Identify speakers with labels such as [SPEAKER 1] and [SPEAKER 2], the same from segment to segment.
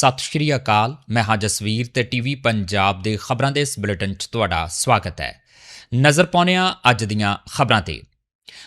[SPEAKER 1] ਸਤਿ ਸ਼੍ਰੀ ਅਕਾਲ। ਮੈਂ ਹਾਂ ਜਸਵੀਰ ਤੇ ਟੀਵੀ ਪੰਜਾਬ ਦੇ ਖਬਰਾਂ ਦੇ ਇਸ ਬੁਲੇਟਿਨ 'ਚ ਤੁਹਾਡਾ ਸਵਾਗਤ ਹੈ। ਨਜ਼ਰ ਪਾਉਂਦੇ ਹਾਂ ਅੱਜ ਦੀਆਂ ਖਬਰਾਂ ਤੇ।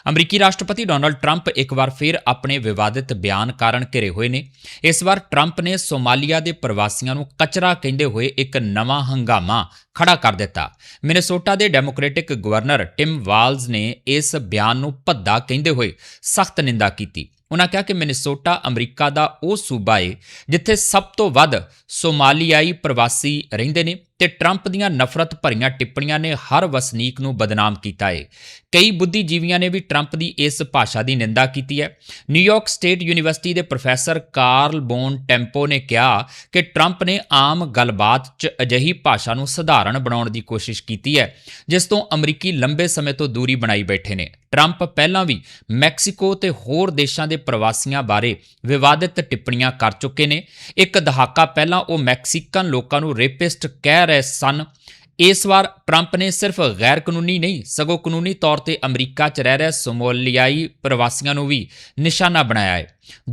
[SPEAKER 1] ਅਮਰੀਕੀ ਰਾਸ਼ਟਰਪਤੀ ਡੋਨਲਡ ਟਰੰਪ ਇੱਕ ਵਾਰ ਫਿਰ ਆਪਣੇ ਵਿਵਾਦਿਤ ਬਿਆਨ ਕਾਰਨ ਘਿਰੇ ਹੋਏ ਨੇ। ਇਸ ਵਾਰ ਟਰੰਪ ਨੇ ਸੋਮਾਲੀਆ ਦੇ ਪ੍ਰਵਾਸੀਆਂ ਨੂੰ ਕਚਰਾ ਕਹਿੰਦੇ ਹੋਏ ਇੱਕ ਨਵਾਂ ਹੰਗਾਮਾ ਖੜਾ ਕਰ ਦਿੱਤਾ। ਮਿਨੇਸੋਟਾ ਦੇ ਡੈਮੋਕ੍ਰੈਟਿਕ ਗਵਰਨਰ ਟਿਮ ਵਾਲਜ਼ ਨੇ ਇਸ ਬਿਆਨ ਨੂੰ ਭੱਦਾ ਕਹਿੰਦੇ ਹੋਏ ਸਖਤ ਨਿੰਦਾ ਕੀਤੀ। ਉਹਨਾਂ ਕਿਹਾ ਕਿ ਮਿਨੇਸੋਟਾ, ਅਮਰੀਕਾ ਦਾ ਉਹ ਸੂਬਾ ਏ, ਜਿੱਥੇ ਸਭ ਤੋਂ ਵੱਧ ਸੋਮਾਲੀਆਈ ਪ੍ਰਵਾਸੀ ਰਹਿੰਦੇ ਨੇ। ਤੇ ਟਰੰਪ ਦੀਆਂ ਨਫ਼ਰਤ ਭਰੀਆਂ ਟਿੱਪਣੀਆਂ ਨੇ ਹਰ ਵਸਨੀਕ ਨੂੰ ਬਦਨਾਮ ਕੀਤਾ ਹੈ ਕਈ ਬੁੱਧੀਜੀਵੀਆਂ ਨੇ ਵੀ ਟਰੰਪ ਦੀ ਇਸ ਭਾਸ਼ਾ ਦੀ ਨਿੰਦਾ ਕੀਤੀ ਹੈ। ਨਿਊਯਾਰਕ ਸਟੇਟ ਯੂਨੀਵਰਸਿਟੀ ਦੇ ਪ੍ਰੋਫੈਸਰ ਕਾਰਲ ਬੋਨ ਟੈਂਪੋ ਨੇ ਕਿਹਾ ਕਿ ਟਰੰਪ ਨੇ ਆਮ ਗੱਲਬਾਤ 'ਚ ਅਜਿਹੀ ਭਾਸ਼ਾ ਨੂੰ ਸਧਾਰਨ ਬਣਾਉਣ ਦੀ ਕੋਸ਼ਿਸ਼ ਕੀਤੀ ਹੈ, ਜਿਸ ਤੋਂ ਅਮਰੀਕੀ ਲੰਬੇ ਸਮੇਂ ਤੋਂ ਦੂਰੀ ਬਣਾਈ ਬੈਠੇ ਨੇ। ਟਰੰਪ ਪਹਿਲਾਂ ਵੀ ਮੈਕਸੀਕੋ ਤੇ ਹੋਰ ਦੇਸ਼ਾਂ ਦੇ ਪ੍ਰਵਾਸੀਆਂ ਬਾਰੇ ਵਿਵਾਦਿਤ ਟਿੱਪਣੀਆਂ ਕਰ ਚੁੱਕੇ ਨੇ। ਇੱਕ ਦਹਾਕਾ ਪਹਿਲਾਂ ਉਹ ਮੈਕਸੀਕਨ ਲੋਕਾਂ ਨੂੰ ਰੇਪਿਸਟ ਕਹਿ ਰਹੇ ਸਨ, ਇਸ ਵਾਰ ਟਰੰਪ ਨੇ ਸਿਰਫ ਗੈਰ ਕਾਨੂੰਨੀ ਨਹੀਂ, ਸਗੋਂ ਕਾਨੂੰਨੀ ਤੌਰ ਤੇ ਅਮਰੀਕਾ 'ਚ ਰਹਿ ਰਹੇ ਸੋਮਾਲੀਆਈ ਪ੍ਰਵਾਸੀਆਂ ਨੂੰ ਵੀ ਨਿਸ਼ਾਨਾ ਬਣਾਇਆ ਹੈ।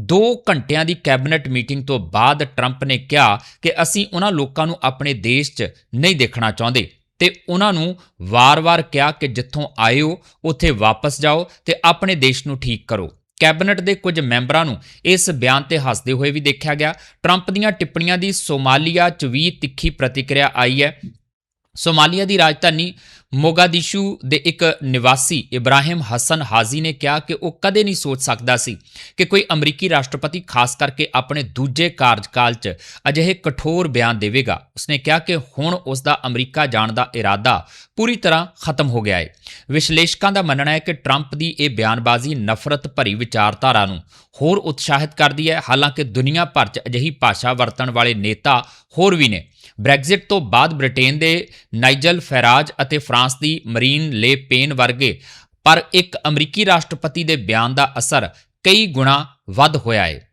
[SPEAKER 1] 2 ਘੰਟਿਆਂ ਦੀ ਕੈਬਨਿਟ ਮੀਟਿੰਗ ਤੋਂ ਬਾਅਦ ਟਰੰਪ ਨੇ ਕਿਹਾ ਕਿ ਅਸੀਂ ਉਹਨਾਂ ਲੋਕਾਂ ਨੂੰ ਆਪਣੇ ਦੇਸ਼ 'ਚ ਨਹੀਂ ਦੇਖਣਾ ਚਾਹੁੰਦੇ ਤੇ ਉਹਨਾਂ ਨੂੰ ਵਾਰ-ਵਾਰ ਕਿਹਾ ਕਿ ਜਿੱਥੋਂ ਆਏ ਹੋ, ਉੱਥੇ ਵਾਪਸ ਜਾਓ ਤੇ ਆਪਣੇ ਦੇਸ਼ ਨੂੰ ਠੀਕ ਕਰੋ। ਕੈਬਨਿਟ ਦੇ ਕੁਝ ਮੈਂਬਰਾਂ ਨੂੰ ਇਸ ਬਿਆਨ ਤੇ ਹੱਸਦੇ ਹੋਏ ਵੀ ਦੇਖਿਆ ਗਿਆ। ਟਰੰਪ ਦੀਆਂ ਟਿੱਪਣੀਆਂ ਦੀ ਸੋਮਾਲੀਆ 'ਚ ਵੀ ਤਿੱਖੀ ਪ੍ਰਤੀਕਿਰਿਆ ਆਈ ਹੈ। ਸੋਮਾਲੀਆ ਦੀ ਰਾਜਧਾਨੀ ਮੋਗਾਦਿਸ਼ੂ ਦੇ ਇੱਕ ਨਿਵਾਸੀ ਇਬਰਾਹਿਮ ਹਸਨ ਹਾਜ਼ੀ ਨੇ ਕਿਹਾ ਕਿ ਉਹ ਕਦੇ ਨਹੀਂ ਸੋਚ ਸਕਦਾ ਸੀ ਕਿ ਕੋਈ ਅਮਰੀਕੀ ਰਾਸ਼ਟਰਪਤੀ, ਖਾਸ ਕਰਕੇ ਆਪਣੇ ਦੂਜੇ ਕਾਰਜਕਾਲ 'ਚ ਅਜਿਹੇ ਕਠੋਰ ਬਿਆਨ ਦੇਵੇਗਾ। ਉਸਨੇ ਕਿਹਾ ਕਿ ਹੁਣ ਉਸ ਦਾ ਅਮਰੀਕਾ ਜਾਣ ਦਾ ਇਰਾਦਾ ਪੂਰੀ ਤਰ੍ਹਾਂ ਖਤਮ ਹੋ ਗਿਆ ਹੈ ਵਿਸ਼ਲੇਸ਼ਕਾਂ ਦਾ ਮੰਨਣਾ ਹੈ ਕਿ ਟਰੰਪ ਦੀ ਇਹ ਬਿਆਨਬਾਜ਼ੀ ਨਫ਼ਰਤ ਭਰੀ ਵਿਚਾਰਧਾਰਾ ਨੂੰ ਹੋਰ ਉਤਸ਼ਾਹਿਤ ਕਰਦੀ ਹੈ। ਹਾਲਾਂਕਿ ਦੁਨੀਆ ਭਰ 'ਚ ਅਜਿਹੀ ਭਾਸ਼ਾ ਵਰਤਣ ਵਾਲੇ ਨੇਤਾ ਹੋਰ ਵੀ ਨੇ। ਬ੍ਰੈਗਜ਼ਿਟ ਤੋਂ ਬਾਅਦ ਬ੍ਰਿਟੇਨ ਦੇ ਨਾਈਜਲ ਫੈਰਾਜ ਅਤੇ ਫਰਾਂਸ ਦੀ ਮਰੀਨ ਲੇ ਪੇਨ ਵਰਗੇ, ਪਰ ਇੱਕ ਅਮਰੀਕੀ ਰਾਸ਼ਟਰਪਤੀ ਦੇ ਬਿਆਨ ਦਾ ਅਸਰ ਕਈ ਗੁਣਾ ਵੱਧ ਹੋਇਆ ਹੈ।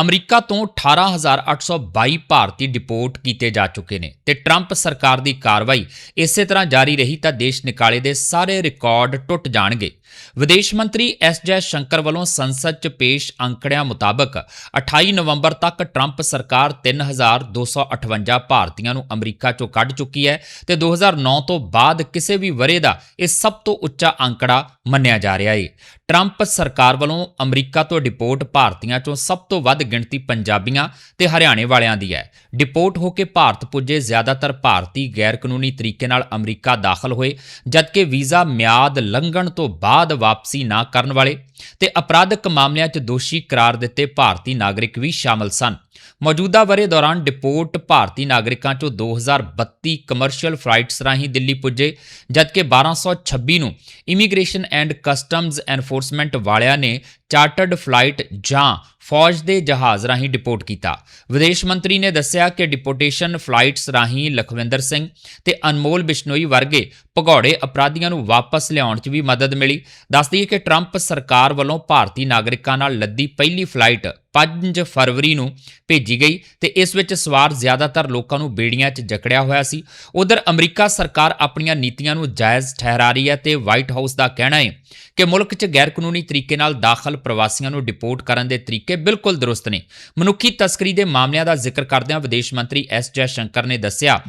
[SPEAKER 1] ਅਮਰੀਕਾ ਤੋਂ 18822 ਭਾਰਤੀ ਡਿਪੋਰਟ ਕੀਤੇ ਜਾ ਚੁੱਕੇ ਨੇ ਤੇ ਟਰੰਪ ਸਰਕਾਰ ਦੀ ਕਾਰਵਾਈ ਇਸੇ ਤਰ੍ਹਾਂ ਜਾਰੀ ਰਹੀ ਤਾਂ ਦੇਸ਼ ਨਿਕਾਲੇ ਦੇ ਸਾਰੇ ਰਿਕਾਰਡ ਟੁੱਟ ਜਾਣਗੇ। ਵਿਦੇਸ਼ ਮੰਤਰੀ ਐਸ ਜੈ ਸ਼ੰਕਰ ਵੱਲੋਂ ਸੰਸਦ 'ਚ ਪੇਸ਼ ਅੰਕੜਿਆਂ ਮੁਤਾਬਕ 28 ਨਵੰਬਰ ਤੱਕ ਟਰੰਪ ਸਰਕਾਰ 3258 ਭਾਰਤੀਆਂ ਨੂੰ ਅਮਰੀਕਾ 'ਚੋਂ ਕੱਢ ਚੁੱਕੀ ਹੈ ਤੇ 2009 ਤੋਂ ਬਾਅਦ ਕਿਸੇ ਵੀ ਵਰੇ ਦਾ ਇਹ ਸਭ ਤੋਂ ਉੱਚਾ ਅੰਕੜਾ ਮੰਨਿਆ ਜਾ ਰਿਹਾ ਹੈ ਟਰੰਪ ਸਰਕਾਰ ਵੱਲੋਂ ਅਮਰੀਕਾ ਤੋਂ ਡਿਪੋਰਟ ਭਾਰਤੀਆਂ 'ਚੋਂ ਸਭ ਤੋਂ ਵੱਧ ਗਿਣਤੀ ਪੰਜਾਬੀਆਂ ਤੇ ਹਰਿਆਣੇ ਵਾਲਿਆਂ ਦੀ ਹੈ। ਡਿਪੋਰਟ ਹੋ ਕੇ ਭਾਰਤ ਪੁੱਜੇ ਜ਼ਿਆਦਾਤਰ ਭਾਰਤੀ ਗੈਰ ਕਾਨੂੰਨੀ ਤਰੀਕੇ ਨਾਲ ਅਮਰੀਕਾ ਦਾਖਲ ਹੋਏ, ਜਦਕਿ ਵੀਜ਼ਾ ਮਿਆਦ ਲੰਘਣ ਤੋਂ ਬਾਅਦ ਵਾਪਸੀ ਨਾ ਕਰਨ ਵਾਲੇ ਤੇ ਅਪਰਾਧਿਕ ਮਾਮਲਿਆਂ 'ਚ ਦੋਸ਼ੀ ਕਰਾਰ ਦਿੱਤੇ ਭਾਰਤੀ ਨਾਗਰਿਕ ਵੀ ਸ਼ਾਮਲ ਸਨ। ਮੌਜੂਦਾ ਵਰੇ ਦੌਰਾਨ ਡਿਪੋਰਟ ਭਾਰਤੀ ਨਾਗਰਿਕਾਂ 'ਚੋਂ 2032 ਕਮਰਸ਼ੀਅਲ ਫਲਾਈਟਸ ਰਾਹੀਂ ਦਿੱਲੀ ਪੁੱਜੇ, ਜਦਕਿ 1226 ਨੂੰ ਇਮੀਗ੍ਰੇਸ਼ਨ ਐਂਡ ਕਸਟਮਜ਼ ਐਨਫੋਰਸਮੈਂਟ ਵਾਲਿਆਂ ਨੇ ਚਾਰਟਰਡ ਫਲਾਈਟ ਜਾਂ ਫੌਜ ਦੇ ਜਹਾਜ਼ ਰਾਹੀਂ ਡਿਪੋਰਟ ਕੀਤਾ। ਵਿਦੇਸ਼ ਮੰਤਰੀ ਨੇ ਦੱਸਿਆ ਕਿ ਡਿਪੋਰਟੇਸ਼ਨ ਫਲਾਈਟਸ ਰਾਹੀਂ ਲਖਵਿੰਦਰ ਸਿੰਘ ਤੇ ਅਨਮੋਲ ਬਿਸ਼ਨੋਈ ਵਰਗੇ ਭਗੌੜੇ ਅਪਰਾਧੀਆਂ ਨੂੰ ਵਾਪਸ ਲਿਆਉਣ 'ਚ ਵੀ ਮਦਦ ਮਿਲੀ। ਦੱਸਦੀ ਹੈ ਕਿ ਟਰੰਪ ਸਰਕਾਰ ਵੱਲੋਂ ਭਾਰਤੀ ਨਾਗਰਿਕਾਂ ਨਾਲ ਲੱਦੀ ਪਹਿਲੀ ਫਲਾਈਟ 5 ਫਰਵਰੀ ਨੂੰ ਭੇਜੀ ਗਈ ਤੇ ਇਸ ਵਿੱਚ ਸਵਾਰ ਜ਼ਿਆਦਾਤਰ ਲੋਕਾਂ ਨੂੰ ਬੇੜੀਆਂ 'ਚ ਜਕੜਿਆ ਹੋਇਆ ਸੀ। ਉਧਰ ਅਮਰੀਕਾ ਸਰਕਾਰ ਆਪਣੀਆਂ ਨੀਤੀਆਂ ਨੂੰ ਜਾਇਜ਼ ਠਹਿਰਾ ਰਹੀ ਹੈ ਤੇ ਵਾਈਟ ਹਾਊਸ ਦਾ ਕਹਿਣਾ ਹੈ ਕਿ ਮੁਲਕ 'ਚ ਗੈਰ ਕਾਨੂੰਨੀ ਤਰੀਕੇ ਨਾਲ ਦਾਖਲ ਪ੍ਰਵਾਸੀਆਂ ਨੂੰ ਡਿਪੋਰਟ ਕਰਨ ਦੇ ਤਰੀਕੇ ਬਿਲਕੁਲ ਦਰੁਸਤ ਨੇ। ਮਨੁੱਖੀ ਤਸਕਰੀ ਦੇ ਮਾਮਲਿਆਂ ਦਾ ਜ਼ਿਕਰ ਕਰਦਿਆਂ ਵਿਦੇਸ਼ ਮੰਤਰੀ ਐਸ ਜੈ ਸ਼ੰਕਰ ਨੇ ਦੱਸਿਆ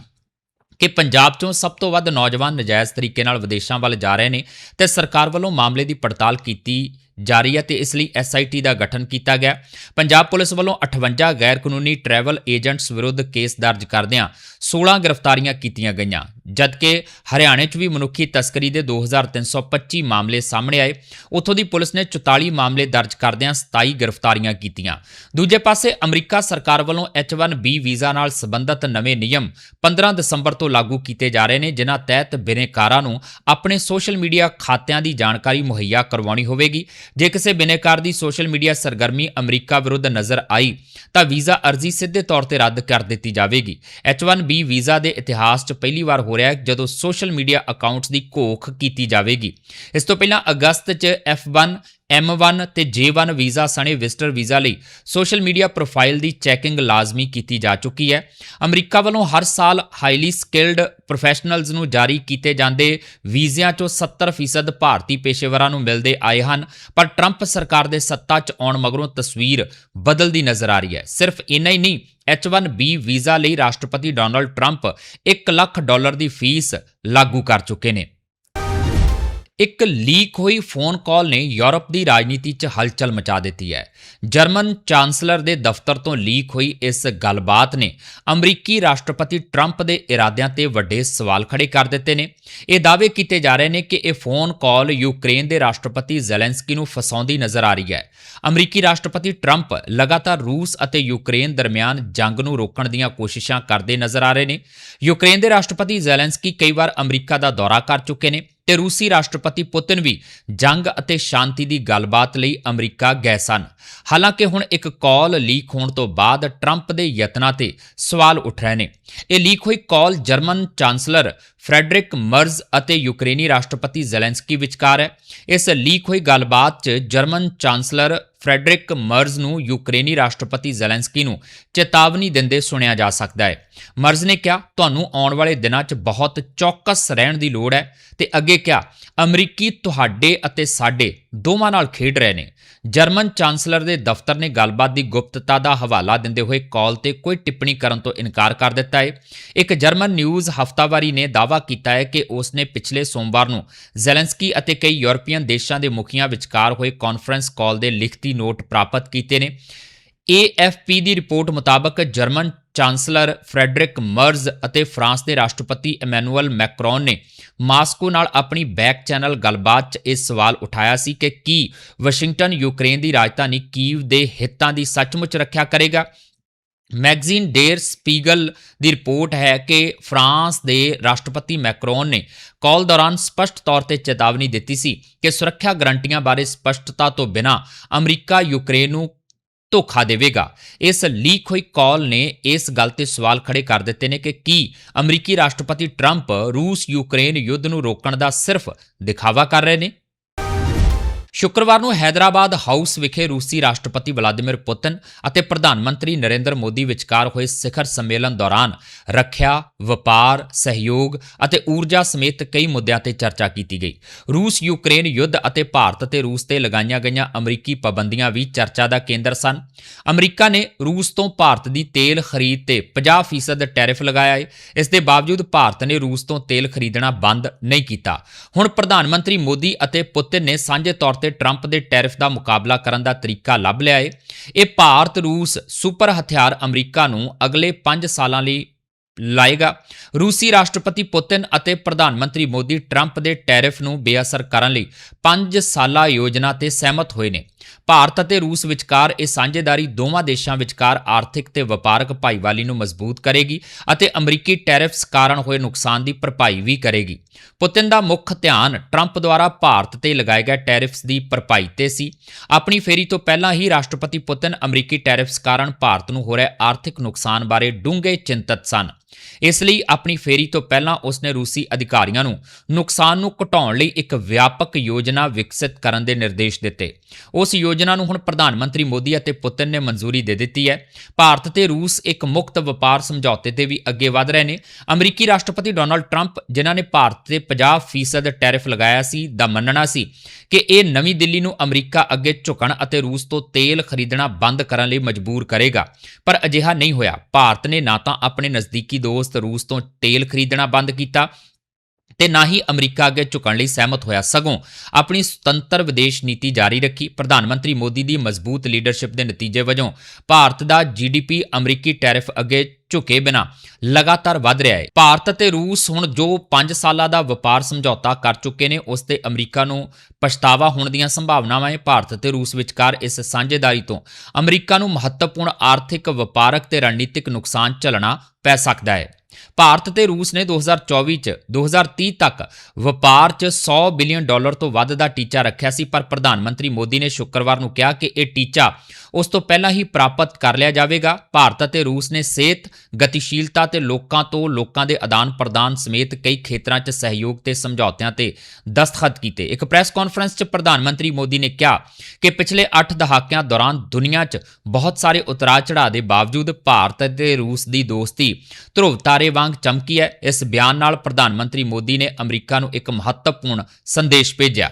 [SPEAKER 1] ਕਿ ਪੰਜਾਬ 'ਚੋਂ ਸਭ ਤੋਂ ਵੱਧ ਨੌਜਵਾਨ ਨਜਾਇਜ਼ ਤਰੀਕੇ ਨਾਲ ਵਿਦੇਸ਼ਾਂ ਵੱਲ ਜਾ ਰਹੇ ਨੇ ਤੇ ਸਰਕਾਰ ਵੱਲੋਂ ਮਾਮਲੇ ਦੀ ਪੜਤਾਲ ਕੀਤੀ ਜਾ ਰਹੀ ਹੈ ਤੇ ਇਸ ਲਈ ਐਸਆਈਟੀ ਦਾ ਗਠਨ ਕੀਤਾ ਗਿਆ। ਪੰਜਾਬ ਪੁਲਿਸ ਵੱਲੋਂ 58 ਗੈਰ ਕਾਨੂੰਨੀ ਟਰੈਵਲ ਏਜੰਟਸ ਵਿਰੁੱਧ ਕੇਸ ਦਰਜ ਕਰਦਿਆਂ 16 ਗ੍ਰਿਫਤਾਰੀਆਂ ਕੀਤੀਆਂ ਗਈਆਂ। ਜਦਕਿ ਹਰਿਆਣੇ 'ਚ ਵੀ ਮਨੁੱਖੀ ਤਸਕਰੀ ਦੇ 2325 ਮਾਮਲੇ ਸਾਹਮਣੇ ਆਏ, ਉੱਥੋਂ ਦੀ ਪੁਲਿਸ ਨੇ 44 ਮਾਮਲੇ ਦਰਜ ਕਰਦਿਆਂ 27 ਗ੍ਰਿਫਤਾਰੀਆਂ ਕੀਤੀਆਂ। ਦੂਜੇ ਪਾਸੇ ਅਮਰੀਕਾ ਸਰਕਾਰ ਵੱਲੋਂ H1B ਵੀਜ਼ਾ ਨਾਲ ਸੰਬੰਧਿਤ ਨਵੇਂ ਨਿਯਮ 15 ਦਸੰਬਰ ਤੋਂ ਲਾਗੂ ਕੀਤੇ ਜਾ ਰਹੇ ਨੇ, ਜਿਨ੍ਹਾਂ ਤਹਿਤ ਬਿਨੇਕਾਰਾਂ ਨੂੰ ਆਪਣੇ ਸੋਸ਼ਲ ਮੀਡੀਆ ਖਾਤਿਆਂ ਦੀ ਜਾਣਕਾਰੀ ਮੁਹੱਈਆ ਕਰਵਾਉਣੀ ਹੋਵੇਗੀ। ਜੇ ਕਿਸੇ ਬਿਨੇਕਾਰ ਦੀ ਸੋਸ਼ਲ ਮੀਡੀਆ ਸਰਗਰਮੀ ਅਮਰੀਕਾ ਵਿਰੁੱਧ ਨਜ਼ਰ ਆਈ, ਤਾਂ ਵੀਜ਼ਾ ਅਰਜ਼ੀ ਸਿੱਧੇ ਤੌਰ ਤੇ ਰੱਦ ਕਰ ਦਿੱਤੀ ਜਾਵੇਗੀ। H1B ਵੀਜ਼ਾ ਦੇ ਇਤਿਹਾਸ 'ਚ ਪਹਿਲੀ ਵਾਰ ਹੋ ਰਿਹਾ ਹੈ ਜਦੋਂ ਸੋਸ਼ਲ ਮੀਡੀਆ ਅਕਾਊਂਟਸ ਦੀ ਘੋਖ ਕੀਤੀ ਜਾਵੇਗੀ। ਇਸ ਤੋਂ ਪਹਿਲਾਂ ਅਗਸਤ 'ਚ F1 M1 ਤੇ J1 ਵੀਜ਼ਾ ਸਣੇ ਵਿਜ਼ਟਰ ਵੀਜ਼ਾ ਲਈ ਸੋਸ਼ਲ ਮੀਡੀਆ ਪ੍ਰੋਫਾਈਲ ਦੀ ਚੈਕਿੰਗ ਲਾਜ਼ਮੀ ਕੀਤੀ ਜਾ ਚੁੱਕੀ ਹੈ। ਅਮਰੀਕਾ ਵੱਲੋਂ ਹਰ ਸਾਲ ਹਾਈਲੀ ਸਕਿਲਡ ਪ੍ਰੋਫੈਸ਼ਨਲਜ਼ ਨੂੰ ਜਾਰੀ ਕੀਤੇ ਜਾਂਦੇ ਵੀਜ਼ਿਆਂ ਚੋਂ 70% ਭਾਰਤੀ ਪੇਸ਼ੇਵਰਾਂ ਨੂੰ ਮਿਲਦੇ ਆਏ ਹਨ, ਪਰ ਟਰੰਪ ਸਰਕਾਰ ਦੇ ਸੱਤਾ 'ਚ ਆਉਣ ਮਗਰੋਂ ਤਸਵੀਰ ਬਦਲਦੀ ਨਜ਼ਰ ਆ ਰਹੀ ਹੈ। ਸਿਰਫ ਇੰਨਾ ਹੀ ਨਹੀਂ H1B ਵੀਜ਼ਾ ਲਈ ਰਾਸ਼ਟਰਪਤੀ ਡੋਨਲਡ ਟਰੰਪ 1 ਲੱਖ ਡਾਲਰ ਦੀ ਫੀਸ ਲਾਗੂ ਕਰ ਚੁੱਕੇ ਨੇ। ਇੱਕ ਲੀਕ ਹੋਈ ਫੋਨ ਕਾਲ ਨੇ ਯੂਰਪ ਦੀ ਰਾਜਨੀਤੀ 'ਚ ਹਲਚਲ ਮਚਾ ਦਿੱਤੀ ਹੈ। ਜਰਮਨ ਚਾਂਸਲਰ ਦੇ ਦਫ਼ਤਰ ਤੋਂ ਲੀਕ ਹੋਈ ਇਸ ਗੱਲਬਾਤ ਨੇ ਅਮਰੀਕੀ ਰਾਸ਼ਟਰਪਤੀ ਟਰੰਪ ਦੇ ਇਰਾਦਿਆਂ ਤੇ ਵੱਡੇ ਸਵਾਲ ਖੜੇ ਕਰ ਦਿੱਤੇ ਨੇ। ਇਹ ਦਾਅਵੇ ਕੀਤੇ ਜਾ ਰਹੇ ਨੇ ਕਿ ਇਹ ਫੋਨ ਕਾਲ ਯੂਕਰੇਨ ਦੇ ਰਾਸ਼ਟਰਪਤੀ ਜ਼ੈਲੈਂਸਕੀ ਨੂੰ ਫਸਾਉਂਦੀ ਨਜ਼ਰ ਆ ਰਹੀ ਹੈ। ਅਮਰੀਕੀ ਰਾਸ਼ਟਰਪਤੀ ਟਰੰਪ ਲਗਾਤਾਰ ਰੂਸ ਅਤੇ ਯੂਕਰੇਨ ਦਰਮਿਆਨ ਜੰਗ ਨੂੰ ਰੋਕਣ ਦੀਆਂ ਕੋਸ਼ਿਸ਼ਾਂ ਕਰਦੇ ਨਜ਼ਰ ਆ ਰਹੇ ਨੇ। ਯੂਕਰੇਨ ਦੇ ਰਾਸ਼ਟਰਪਤੀ ਜ਼ੈਲੈਂਸਕੀ ਕਈ ਵਾਰ ਅਮਰੀਕਾ ਦਾ ਦੌਰਾ ਕਰ ਚੁੱਕੇ ਨੇ। ਤੇ ਰੂਸੀ ਰਾਸ਼ਟਰਪਤੀ ਪੁਤਿਨ ਵੀ ਜੰਗ ਅਤੇ ਸ਼ਾਂਤੀ ਦੀ ਗੱਲਬਾਤ ਲਈ ਅਮਰੀਕਾ ਗਏ ਸਨ। ਹਾਲਾਂਕਿ ਹੁਣ ਇੱਕ ਕਾਲ ਲੀਕ ਹੋਣ ਤੋਂ ਬਾਅਦ ਟਰੰਪ ਦੇ ਯਤਨਾਂ ਤੇ ਸਵਾਲ ਉੱਠ ਰਹੇ ਨੇ। ਇਹ ਲੀਕ ਹੋਈ call German chancellor Friedrich Merz ਅਤੇ ਯੂਕਰੇਨੀ ਰਾਸ਼ਟਰਪਤੀ ਜ਼ੈਲੈਂਸਕੀ ਵਿਚਕਾਰ ਹੈ। ਇਸ ਲੀਕ ਹੋਈ ਗੱਲਬਾਤ 'ਚ ਜਰਮਨ ਚਾਂਸਲਰ ਫ੍ਰੈਡਰਿਕ ਮਰਜ਼ ਨੂੰ ਯੂਕਰੇਨੀ ਰਾਸ਼ਟਰਪਤੀ ਜ਼ੈਲੈਂਸਕੀ ਨੂੰ ਚੇਤਾਵਨੀ ਦਿੰਦੇ ਸੁਣਿਆ ਜਾ ਸਕਦਾ ਹੈ। ਮਰਜ਼ ਨੇ ਕਿਹਾ, ਤੁਹਾਨੂੰ ਆਉਣ ਵਾਲੇ ਦਿਨਾਂ 'ਚ ਬਹੁਤ ਚੌਕਸ ਰਹਿਣ ਦੀ ਲੋੜ ਹੈ। ਤੇ ਅੱਗੇ ਕਿਹਾ, ਅਮਰੀਕੀ ਤੁਹਾਡੇ ਅਤੇ ਸਾਡੇ ਦੋਵਾਂ ਨਾਲ ਖੇਡ ਰਹੇ ਨੇ। ਜਰਮਨ ਚਾਂਸਲਰ ਦੇ ਦਫ਼ਤਰ ਨੇ ਗੱਲਬਾਤ ਦੀ ਗੁਪਤਤਾ ਦਾ ਹਵਾਲਾ ਦਿੰਦੇ ਹੋਏ ਕਾਲ ਤੇ ਕੋਈ ਟਿੱਪਣੀ ਕਰਨ ਤੋਂ ਇਨਕਾਰ ਕਰ ਦਿੱਤਾ ਹੈ। ਇੱਕ ਜਰਮਨ ਨਿਊਜ਼ ਹਫਤਾਵਾਰੀ ਨੇ ਦਾਅਵਾ ਕੀਤਾ ਹੈ ਕਿ ਉਸ ਨੇ ਪਿਛਲੇ ਸੋਮਵਾਰ ਨੂੰ ਜ਼ੈਲੈਂਸਕੀ ਅਤੇ ਕਈ ਯੂਰਪੀਅਨ ਦੇਸ਼ਾਂ ਦੇ ਮੁਖੀਆਂ ਵਿਚਕਾਰ ਹੋਏ ਕਾਨਫਰੰਸ ਕਾਲ ਦੇ ਲਿਖਤੀ ਨੋਟ ਪ੍ਰਾਪਤ ਕੀਤੇ ਨੇ। AFP ਦੀ ਰਿਪੋਰਟ ਮੁਤਾਬਕ ਜਰਮਨ ਚਾਂਸਲਰ ਫ੍ਰੈਡਰਿਕ ਮਰਜ਼ ਅਤੇ ਫਰਾਂਸ ਦੇ ਰਾਸ਼ਟਰਪਤੀ ਇਮੈਨੂਅਲ ਮੈਕਰੋਨ ਨੇ ਮਾਸਕੋ ਨਾਲ ਆਪਣੀ ਬੈਕ ਚੈਨਲ ਗੱਲਬਾਤ 'ਚ ਇਹ ਸਵਾਲ ਉਠਾਇਆ ਸੀ ਕਿ ਕੀ ਵਾਸ਼ਿੰਗਟਨ, ਯੂਕਰੇਨ ਦੀ ਰਾਜਧਾਨੀ ਕੀਵ ਦੇ ਹਿੱਤਾਂ ਦੀ ਸੱਚਮੁੱਚ ਰੱਖਿਆ ਕਰੇਗਾ? ਮੈਗਜ਼ੀਨ ਡੇਰ ਸਪੀਗਲ ਦੀ ਰਿਪੋਰਟ ਹੈ ਕਿ ਫਰਾਂਸ ਦੇ ਰਾਸ਼ਟਰਪਤੀ ਮੈਕਰੋਨ ਨੇ ਕਾਲ ਦੌਰਾਨ ਸਪਸ਼ਟ ਤੌਰ ਤੇ ਚੇਤਾਵਨੀ ਦਿੱਤੀ ਸੀ ਕਿ ਸੁਰੱਖਿਆ ਗਰੰਟੀਆਂ ਬਾਰੇ ਸਪਸ਼ਟਤਾ ਤੋਂ ਬਿਨਾਂ ਅਮਰੀਕਾ, ਯੂਕਰੇਨ ਨੂੰ ਧੋਖਾ ਦੇਵੇਗਾ। ਇਸ ਲੀਕ ਹੋਈ ਕਾਲ ਨੇ ਇਸ ਗੱਲ ਤੇ ਸਵਾਲ ਖੜੇ ਕਰ ਦਿੱਤੇ ਨੇ ਕਿ ਕੀ ਅਮਰੀਕੀ ਰਾਸ਼ਟਰਪਤੀ ਟਰੰਪ ਰੂਸ ਯੂਕਰੇਨ ਯੁੱਧ ਨੂੰ ਰੋਕਣ ਦਾ ਸਿਰਫ ਦਿਖਾਵਾ ਕਰ ਰਹੇ ਨੇ? ਸ਼ੁੱਕਰਵਾਰ ਨੂੰ ਹైదరాబాద్ ਹਾਊਸ ਵਿਖੇ ਰੂਸੀ ਰਾਸ਼ਟਰਪਤੀ ਵਲਾਦੀਮਿਰ ਪੁਤਿਨ ਅਤੇ ਪ੍ਰਧਾਨ ਮੰਤਰੀ ਨਰਿੰਦਰ ਮੋਦੀ ਵਿਚਕਾਰ ਹੋਏ ਸਿਖਰ ਸੰਮੇਲਨ ਦੌਰਾਨ ਰੱਖਿਆ, ਵਪਾਰ, ਸਹਿਯੋਗ ਅਤੇ ਊਰਜਾ ਸਮੇਤ ਕਈ ਮੁੱਦਿਆਂ ਤੇ ਚਰਚਾ ਕੀਤੀ ਗਈ। ਰੂਸ ਯੂਕਰੇਨ ਯੁੱਧ ਅਤੇ ਭਾਰਤ ਤੇ ਰੂਸ ਤੇ ਲਗਾਈਆਂ ਗਈਆਂ ਅਮਰੀਕੀ ਪਾਬੰਦੀਆਂ ਵੀ ਚਰਚਾ ਦਾ ਕੇਂਦਰ ਸਨ। ਅਮਰੀਕਾ ਨੇ ਰੂਸ ਤੋਂ ਭਾਰਤ ਦੀ ਤੇਲ ਖਰੀਦ ਤੇ 50% ਟੈਰਿਫ ਲਗਾਇਆ ਹੈ। ਇਸ ਦੇ ਬਾਵਜੂਦ ਭਾਰਤ ਨੇ ਰੂਸ ਤੋਂ ਤੇਲ ਖਰੀਦਣਾ ਬੰਦ ਨਹੀਂ ਕੀਤਾ। ਹੁਣ ਪ੍ਰਧਾਨ ਮੰਤਰੀ ਮੋਦੀ ਅਤੇ ਪੁਤਿਨ ਨੇ ਸਾਂਝੇ ਤੌਰ ਤੇ ਟਰੰਪ ਦੇ ਟੈਰਿਫ ਦਾ ਮੁਕਾਬਲਾ ਕਰਨ ਦਾ ਤਰੀਕਾ ਲੱਭ ਲਿਆ ਏ। ਇਹ ਭਾਰਤ, ਰੂਸ, ਸੁਪਰ ਹਥਿਆਰ ਅਮਰੀਕਾ ਨੂੰ ਅਗਲੇ 5 ਸਾਲਾਂ ਲਈ ਲਾਏਗਾ। ਰੂਸੀ ਰਾਸ਼ਟਰਪਤੀ ਪੁਤਿਨ ਅਤੇ ਪ੍ਰਧਾਨ ਮੰਤਰੀ ਮੋਦੀ ਟਰੰਪ ਦੇ ਟੈਰਿਫ ਨੂੰ ਬੇਅਸਰ ਕਰਨ ਲਈ 5 ਸਾਲਾ ਯੋਜਨਾ ਤੇ ਸਹਿਮਤ ਹੋਏ ਨੇ। ਭਾਰਤ ਅਤੇ ਰੂਸ ਵਿਚਕਾਰ ਇਹ ਸਾਂਝੇਦਾਰੀ ਦੋਵਾਂ ਦੇਸ਼ਾਂ ਵਿਚਕਾਰ ਆਰਥਿਕ ਤੇ ਵਪਾਰਕ ਭਾਈਵਾਲੀ ਨੂੰ ਮਜ਼ਬੂਤ ਕਰੇਗੀ ਅਤੇ ਅਮਰੀਕੀ ਟੈਰਿਫਸ ਕਾਰਨ ਹੋਏ ਨੁਕਸਾਨ ਦੀ ਭਰਪਾਈ ਵੀ ਕਰੇਗੀ। ਪੁਤਿਨ ਦਾ ਮੁੱਖ ਧਿਆਨ ਟਰੰਪ ਦੁਆਰਾ ਭਾਰਤ ਤੇ ਲਗਾਏ ਗਏ ਟੈਰਿਫਸ ਦੀ ਭਰਪਾਈ ਤੇ ਸੀ। ਆਪਣੀ ਫੇਰੀ ਤੋਂ ਪਹਿਲਾਂ ਹੀ ਰਾਸ਼ਟਰਪਤੀ ਪੁਤਿਨ ਅਮਰੀਕੀ ਟੈਰਿਫਸ ਕਾਰਨ ਭਾਰਤ ਨੂੰ ਹੋ ਰਹੇ ਆਰਥਿਕ ਨੁਕਸਾਨ ਬਾਰੇ ਡੂੰਘੇ ਚਿੰਤਤ ਸਨ। ਇਸ ਲਈ ਆਪਣੀ ਫੇਰੀ ਤੋਂ ਪਹਿਲਾਂ ਉਸਨੇ ਰੂਸੀ ਅਧਿਕਾਰੀਆਂ ਨੂੰ ਨੁਕਸਾਨ ਨੂੰ ਘਟਾਉਣ ਲਈ ਇੱਕ ਵਿਆਪਕ ਯੋਜਨਾ ਵਿਕਸਿਤ ਕਰਨ ਦੇ ਨਿਰਦੇਸ਼ ਦਿੱਤੇ। ਉਸ ਯੋਜਨਾ ਨੂੰ ਹੁਣ ਪ੍ਰਧਾਨ ਮੰਤਰੀ ਮੋਦੀ ਅਤੇ ਪੁਤਿਨ ਨੇ ਮਨਜ਼ੂਰੀ ਦੇ ਦਿੱਤੀ ਹੈ। ਭਾਰਤ ਤੇ ਰੂਸ ਇੱਕ ਮੁਕਤ ਵਪਾਰ ਸਮਝੌਤੇ ਤੇ ਵੀ ਅੱਗੇ ਵਧ ਰਹੇ ਨੇ। ਅਮਰੀਕੀ ਰਾਸ਼ਟਰਪਤੀ ਡੋਨਾਲਡ ਟਰੰਪ, ਜਿਨ੍ਹਾਂ ਨੇ ਭਾਰਤ ਤੇ 50% ਟੈਰਿਫ ਲਗਾਇਆ ਸੀ, ਦਾ ਮੰਨਣਾ ਸੀ ਕਿ ਇਹ ਨਵੀਂ ਦਿੱਲੀ ਨੂੰ ਅਮਰੀਕਾ ਅੱਗੇ ਝੁਕਣ ਅਤੇ ਰੂਸ ਤੋਂ ਤੇਲ ਖਰੀਦਣਾ ਬੰਦ ਕਰਨ ਲਈ ਮਜਬੂਰ ਕਰੇਗਾ। ਪਰ ਅਜਿਹਾ ਨਹੀਂ ਹੋਇਆ। ਭਾਰਤ ਨੇ ਨਾ ਤਾਂ ਆਪਣੇ ਨਜ਼ਦੀਕੀ ਦੋਸਤ ਰੂਸ ਤੋਂ ਤੇਲ ਖਰੀਦਣਾ ਬੰਦ ਕੀਤਾ ਤੇ ਨਾ ਹੀ ਅਮਰੀਕਾ ਅੱਗੇ ਝੁਕਣ ਲਈ ਸਹਿਮਤ ਹੋਇਆ ਸਗੋਂ। ਆਪਣੀ ਸੁਤੰਤਰ ਵਿਦੇਸ਼ ਨੀਤੀ ਜਾਰੀ ਰੱਖੀ। ਪ੍ਰਧਾਨ ਮੰਤਰੀ ਮੋਦੀ ਦੀ ਮਜ਼ਬੂਤ ਲੀਡਰਸ਼ਿਪ ਦੇ ਨਤੀਜੇ ਵਜੋਂ ਭਾਰਤ ਦਾ ਜੀਡੀਪੀ ਅਮਰੀਕੀ ਟੈਰਿਫ ਅੱਗੇ ਝੁਕੇ ਬਿਨਾ ਲਗਾਤਾਰ ਵਧ ਰਿਹਾ ਹੈ। ਭਾਰਤ ਅਤੇ ਰੂਸ ਹੁਣ ਜੋ 5 ਸਾਲਾਂ ਦਾ ਵਪਾਰ ਸਮਝੌਤਾ ਕਰ ਚੁੱਕੇ ਨੇ, ਉਸ ਤੇ ਅਮਰੀਕਾ ਨੂੰ ਪਛਤਾਵਾ ਹੋਣ ਦੀਆਂ ਸੰਭਾਵਨਾਵਾਂ ਹੈ। ਭਾਰਤ ਅਤੇ ਰੂਸ ਵਿਚਕਾਰ ਇਸ ਸਾਂਝੇਦਾਰੀ ਤੋਂ ਅਮਰੀਕਾ ਨੂੰ ਮਹੱਤਵਪੂਰਨ ਆਰਥਿਕ, ਵਪਾਰਕ ਤੇ ਰਣਨੀਤਿਕ ਨੁਕਸਾਨ ਝੱਲਣਾ ਪੈ ਸਕਦਾ ਹੈ। ਭਾਰਤ ਤੇ ਰੂਸ ਨੇ 2024 ਚ 2030 ਤੱਕ ਵਪਾਰ 'ਚ 100 ਬਿਲੀਅਨ ਡਾਲਰ ਤੋਂ ਵੱਧ ਦਾ ਟੀਚਾ ਰੱਖਿਆ ਸੀ, ਪਰ ਪ੍ਰਧਾਨ ਮੰਤਰੀ ਮੋਦੀ ਨੇ ਸ਼ੁੱਕਰਵਾਰ ਨੂੰ ਕਿਹਾ ਕਿ ਇਹ ਟੀਚਾ ਉਸ ਤੋਂ ਪਹਿਲਾਂ ਹੀ ਪ੍ਰਾਪਤ ਕਰ ਲਿਆ ਜਾਵੇਗਾ। ਭਾਰਤ ਅਤੇ ਰੂਸ ਨੇ ਸਿਹਤ, ਗਤੀਸ਼ੀਲਤਾ ਤੇ ਲੋਕਾਂ ਤੋਂ ਲੋਕਾਂ ਦੇ ਆਦਾਨ ਪ੍ਰਦਾਨ ਸਮੇਤ ਕਈ ਖੇਤਰਾਂ 'ਚ ਸਹਿਯੋਗ ਤੇ ਸਮਝੌਤਿਆਂ ਤੇ ਦਸਤਖਤ ਕੀਤੇ। ਇੱਕ ਪ੍ਰੈਸ ਕਾਨਫਰੰਸ 'ਚ ਪ੍ਰਧਾਨ ਮੰਤਰੀ ਮੋਦੀ ਨੇ ਕਿਹਾ ਕਿ ਪਿਛਲੇ 8 ਦਹਾਕਿਆਂ ਦੌਰਾਨ ਦੁਨੀਆ 'ਚ ਬਹੁਤ ਸਾਰੇ ਉਤਰਾਅ ਚੜਾਅ ਦੇ ਬਾਵਜੂਦ ਭਾਰਤ ਅਤੇ ਰੂਸ ਦੀ ਦੋਸਤੀ ਧਰੁਵ ਤਾਰੇ ਵਾਂਗ ਚਮਕੀ ਹੈ। ਇਸ ਬਿਆਨ ਨਾਲ ਪ੍ਰਧਾਨ ਮੰਤਰੀ ਮੋਦੀ ਨੇ ਅਮਰੀਕਾ ਨੂੰ ਇੱਕ ਮਹੱਤਵਪੂਰਨ ਸੰਦੇਸ਼ ਭੇਜਿਆ।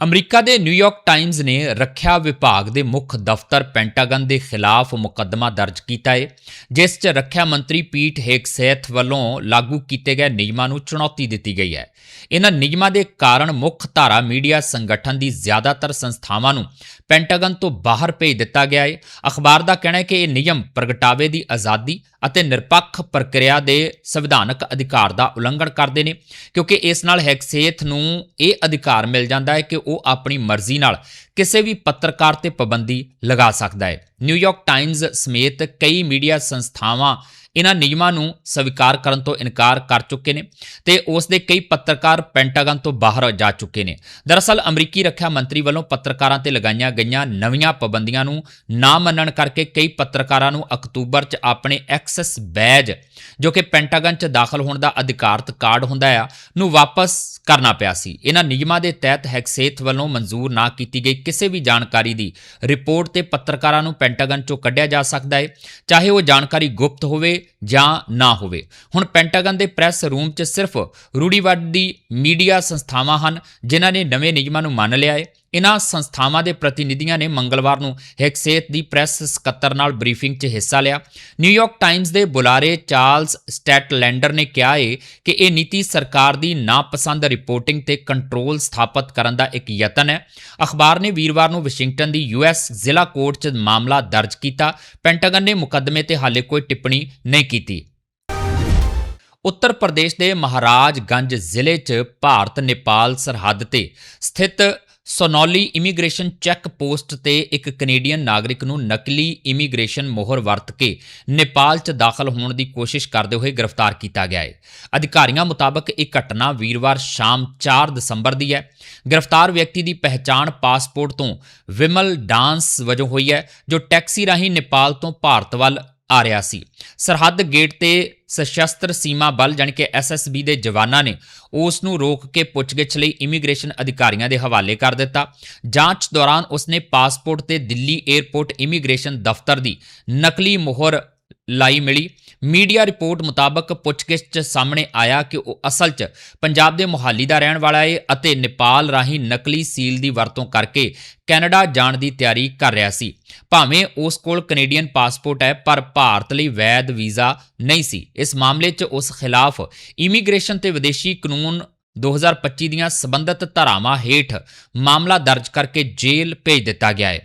[SPEAKER 1] ਅਮਰੀਕਾ ਦੇ ਨਿਊਯਾਰਕ ਟਾਈਮਜ਼ ਨੇ ਰੱਖਿਆ ਵਿਭਾਗ ਦੇ ਮੁੱਖ ਦਫ਼ਤਰ ਪੈਂਟਾਗਨ ਦੇ ਖਿਲਾਫ ਮੁਕੱਦਮਾ ਦਰਜ ਕੀਤਾ ਹੈ, ਜਿਸ 'ਚ ਰੱਖਿਆ ਮੰਤਰੀ ਪੀਟ ਹੈਗਸੈਥ ਵੱਲੋਂ ਲਾਗੂ ਕੀਤੇ ਗਏ ਨਿਯਮਾਂ ਨੂੰ ਚੁਣੌਤੀ ਦਿੱਤੀ ਗਈ ਹੈ। ਇਹਨਾਂ ਨਿਯਮਾਂ ਦੇ ਕਾਰਨ ਮੁੱਖ ਧਾਰਾ ਮੀਡੀਆ ਸੰਗਠਨ ਦੀ ਜ਼ਿਆਦਾਤਰ ਸੰਸਥਾਵਾਂ ਨੂੰ ਪੈਂਟਾਗਨ ਤੋਂ ਬਾਹਰ ਭੇਜ ਦਿੱਤਾ ਗਿਆ ਹੈ। ਅਖਬਾਰ ਦਾ ਕਹਿਣਾ ਹੈ ਕਿ ਇਹ ਨਿਯਮ ਪ੍ਰਗਟਾਵੇ ਦੀ ਆਜ਼ਾਦੀ ਅਤੇ ਨਿਰਪੱਖ ਪ੍ਰਕਿਰਿਆ ਦੇ ਸੰਵਿਧਾਨਕ ਅਧਿਕਾਰ ਦਾ ਉਲੰਘਣ ਕਰਦੇ ਨੇ, ਕਿਉਂਕਿ ਇਸ ਨਾਲ ਹੈਗਸੇਥ ਨੂੰ ਇਹ ਅਧਿਕਾਰ ਮਿਲ ਜਾਂਦਾ ਹੈ ਕਿ ਉਹ ਆਪਣੀ ਮਰਜ਼ੀ ਨਾਲ ਕਿਸੇ ਵੀ ਪੱਤਰਕਾਰ ਤੇ ਪਾਬੰਦੀ ਲਗਾ ਸਕਦਾ ਹੈ। ਨਿਊਯਾਰਕ ਟਾਈਮਜ਼ ਸਮੇਤ ਕਈ ਮੀਡੀਆ ਸੰਸਥਾਵਾਂ ਇਹਨਾਂ ਨਿਯਮਾਂ ਨੂੰ ਸਵੀਕਾਰ ਕਰਨ ਤੋਂ ਇਨਕਾਰ ਕਰ ਚੁੱਕੇ ਨੇ ਤੇ ਉਸ ਦੇ ਕਈ ਪੱਤਰਕਾਰ ਪੈਂਟਾਗਨ ਤੋਂ ਬਾਹਰ ਜਾ ਚੁੱਕੇ ਨੇ। ਦਰਅਸਲ ਅਮਰੀਕੀ ਰੱਖਿਆ ਮੰਤਰੀ ਵੱਲੋਂ ਪੱਤਰਕਾਰਾਂ ਤੇ ਲਗਾਈਆਂ ਗਈਆਂ ਨਵੀਆਂ ਪਾਬੰਦੀਆਂ ਨੂੰ ਨਾ ਮੰਨਣ ਕਰਕੇ ਕਈ ਪੱਤਰਕਾਰਾਂ ਨੂੰ ਅਕਤੂਬਰ 'ਚ ਆਪਣੇ ਐਕਸੈਸ ਬੈਜ, ਜੋ ਕਿ ਪੈਂਟਾਗਨ 'ਚ ਦਾਖਲ ਹੋਣ ਦਾ ਅਧਿਕਾਰਤ ਕਾਰਡ ਹੁੰਦਾ ਆ, ਨੂੰ ਵਾਪਸ ਕਰਨਾ ਪਿਆ ਸੀ। ਇਹਨਾਂ ਨਿਯਮਾਂ ਦੇ ਤਹਿਤ ਹੈਕਸੇਥ ਵੱਲੋਂ ਮਨਜ਼ੂਰ ਨਾ ਕੀਤੀ ਗਈ ਕਿਸੇ ਵੀ ਜਾਣਕਾਰੀ ਦੀ ਰਿਪੋਰਟ ਤੇ ਪੱਤਰਕਾਰਾਂ ਨੂੰ ਪੈਂਟਾਗਨ 'ਚੋਂ ਕੱਢਿਆ ਜਾ ਸਕਦਾ ਹੈ ਚਾਹੇ ਉਹ ਜਾਣਕਾਰੀ ਗੁਪਤ ਹੋਵੇ ਜਾਂ ਨਾ ਹੋਵੇ। ਹੁਣ ਪੈਂਟਾਗਨ ਦੇ ਪ੍ਰੈਸ ਰੂਮ 'ਚ ਸਿਰਫ ਰੂੜੀਵਾਦੀ ਮੀਡੀਆ ਸੰਸਥਾਵਾਂ ਹਨ, ਜਿਨ੍ਹਾਂ ਨੇ ਨਵੇਂ ਨਿਯਮਾਂ ਨੂੰ ਮੰਨ ਲਿਆ ਹੈ। ਇਨ੍ਹਾਂ ਸੰਸਥਾਵਾਂ ਦੇ ਪ੍ਰਤੀਨਿਧੀਆਂ ਨੇ ਮੰਗਲਵਾਰ ਨੂੰ ਹੈਕਸੇਥ ਦੀ ਪ੍ਰੈਸ ਸਕੱਤਰ ਨਾਲ ਬਰੀਫਿੰਗ 'ਚ ਹਿੱਸਾ ਲਿਆ। ਨਿਊਯਾਰਕ ਟਾਈਮਜ਼ ਦੇ ਬੁਲਾਰੇ ਚਾਰਲਸ ਸਟੈਟਲੈਂਡਰ ਨੇ ਕਿਹਾ ਹੈ ਕਿ ਇਹ ਨੀਤੀ ਸਰਕਾਰ ਦੀ ਨਾਪਸੰਦ ਰਿਪੋਰਟਿੰਗ ਤੇ ਕੰਟਰੋਲ ਸਥਾਪਿਤ ਕਰਨ ਦਾ ਇੱਕ ਯਤਨ ਹੈ। ਅਖਬਾਰ ਨੇ ਵੀਰਵਾਰ ਨੂੰ ਵਾਸ਼ਿੰਗਟਨ ਦੀ ਯੂਐਸ ਜ਼ਿਲ੍ਹਾ ਕੋਰਟ 'ਚ ਮਾਮਲਾ ਦਰਜ ਕੀਤਾ। ਪੈਂਟਾਗਨ ਨੇ ਮੁਕੱਦਮੇ ਤੇ ਹਾਲੇ ਕੋਈ ਟਿੱਪਣੀ ਨਹੀਂ ਕੀਤੀ। ਉੱਤਰ ਪ੍ਰਦੇਸ਼ ਦੇ ਮਹਾਰਾਜਗੰਜ ਜ਼ਿਲ੍ਹੇ 'ਚ ਭਾਰਤ ਨੇਪਾਲ ਸਰਹੱਦ ਤੇ ਸਥਿਤ ਸੋਨੌਲੀ ਇਮੀਗ੍ਰੇਸ਼ਨ ਚੈੱਕ ਪੋਸਟ ਤੇ ਇੱਕ ਕੈਨੇਡੀਅਨ ਨਾਗਰਿਕ ਨੂੰ ਨਕਲੀ ਇਮੀਗ੍ਰੇਸ਼ਨ ਮੋਹਰ ਵਰਤ ਕੇ ਨੇਪਾਲ 'ਚ ਦਾਖਲ ਹੋਣ ਦੀ ਕੋਸ਼ਿਸ਼ ਕਰਦੇ ਹੋਏ ਗ੍ਰਿਫਤਾਰ ਕੀਤਾ ਗਿਆ ਹੈ। ਅਧਿਕਾਰੀਆਂ ਮੁਤਾਬਕ ਇਹ ਘਟਨਾ ਵੀਰਵਾਰ ਸ਼ਾਮ 4 ਦਸੰਬਰ ਦੀ ਹੈ। ਗ੍ਰਿਫਤਾਰ ਵਿਅਕਤੀ ਦੀ ਪਹਿਚਾਣ ਪਾਸਪੋਰਟ ਤੋਂ ਵਿਮਲ ਡਾਂਸ ਵਜੋਂ ਹੋਈ ਹੈ, ਜੋ ਟੈਕਸੀ ਰਾਹੀਂ ਨੇਪਾਲ ਤੋਂ ਭਾਰਤ ਵੱਲ ਆ ਰਿਹਾ ਸੀ। ਸਰਹੱਦ ਗੇਟ ਤੇ ਸਸ਼ਸਤਰ ਸੀਮਾ ਬਲ ਜਾਣੀ ਕਿ ਐਸਐਸਬੀ ਦੇ ਜਵਾਨਾਂ ਨੇ ਉਸ ਨੂੰ ਰੋਕ ਕੇ ਪੁੱਛਗਿੱਛ ਲਈ ਇਮੀਗ੍ਰੇਸ਼ਨ ਅਧਿਕਾਰੀਆਂ ਦੇ ਹਵਾਲੇ ਕਰ ਦਿੱਤਾ। ਜਾਂਚ ਦੌਰਾਨ ਉਸਨੇ ਪਾਸਪੋਰਟ ਤੇ ਦਿੱਲੀ 에ਅਰਪੋਰਟ ਇਮੀਗ੍ਰੇਸ਼ਨ ਦਫ਼ਤਰ ਦੀ ਨਕਲੀ ਮੋਹਰ ਲਾਈ ਮਿਲੀ। ਮੀਡੀਆ ਰਿਪੋਰਟ ਮੁਤਾਬਕ ਪੁੱਛਗਿੱਛ 'ਚ ਸਾਹਮਣੇ ਆਇਆ ਕਿ ਉਹ ਅਸਲ 'ਚ ਪੰਜਾਬ ਦੇ ਮੁਹਾਲੀ ਦਾ ਰਹਿਣ ਵਾਲਾ ਏ ਅਤੇ ਨੇਪਾਲ ਰਾਹੀਂ ਨਕਲੀ ਸੀਲ ਦੀ ਵਰਤੋਂ ਕਰਕੇ ਕੈਨੇਡਾ ਜਾਣ ਦੀ ਤਿਆਰੀ ਕਰ ਰਿਹਾ ਸੀ। ਭਾਵੇਂ ਉਸ ਕੋਲ ਕੈਨੇਡੀਅਨ ਪਾਸਪੋਰਟ ਹੈ, ਪਰ ਭਾਰਤ ਲਈ ਵੈਧ ਵੀਜ਼ਾ ਨਹੀਂ ਸੀ। ਇਸ ਮਾਮਲੇ 'ਚ ਉਸ ਖਿਲਾਫ ਇਮੀਗ੍ਰੇਸ਼ਨ ਤੇ ਵਿਦੇਸ਼ੀ ਕਾਨੂੰਨ 2025 ਦੀਆਂ ਸਬੰਧਤ ਧਾਰਾਵਾਂ ਹੇਠ ਮਾਮਲਾ ਦਰਜ ਕਰਕੇ ਜੇਲ੍ਹ ਭੇਜ ਦਿੱਤਾ ਗਿਆ ਹੈ